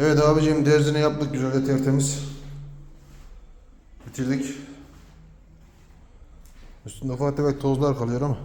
Evet abicim derzini yaptık güzelce tertemiz. Bitirdik. Üstünde ufak tefek tozlar kalıyor ama.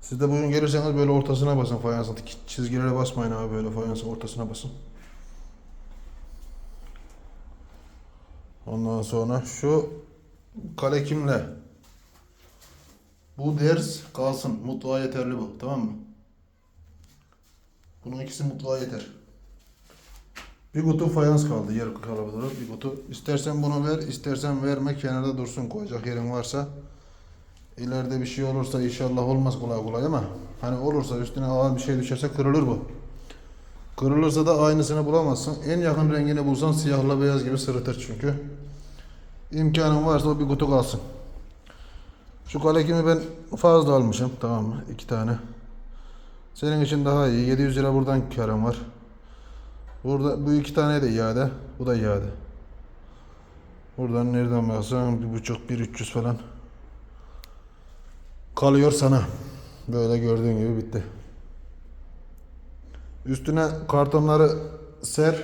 Siz de bugün gelirseniz böyle ortasına basın fayansın. Çizgilere basmayın abi böyle fayansın ortasına basın. Ondan sonra şu kale kimle? Bu ders kalsın. Mutluğa yeterli bu. Tamam mı? Bunun ikisi mutluğa yeter. Kutu fayans kaldı. Yer kalabalığı bir kutu. İstersen bunu ver, istersen verme. Kenarda dursun koyacak yerin varsa. İleride bir şey olursa inşallah olmaz kolay kolay ama hani olursa üstüne ağır bir şey düşerse kırılır bu. Kırılırsa da aynısını bulamazsın. En yakın rengini bulsan siyahla beyaz gibi sırıtır çünkü. İmkanın varsa o bir kutu kalsın. Şu kalekimi ben fazla almışım tamam mı? İki tane. Senin için daha iyi. 700 lira buradan karım var. Burada bu iki tane de iade. Bu da iade. Buradan nereden baksan bir buçuk, bir 300 falan. Kalıyor sana. Böyle gördüğün gibi bitti. Üstüne kartonları ser.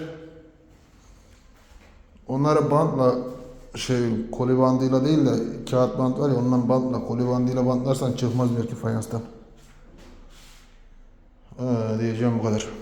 Onları bantla şey koli bandıyla değil de kağıt bant var ya ondan bantla koli bandıyla bantlarsan çıkmaz belki fayanstan. Ha, diyeceğim bu kadar.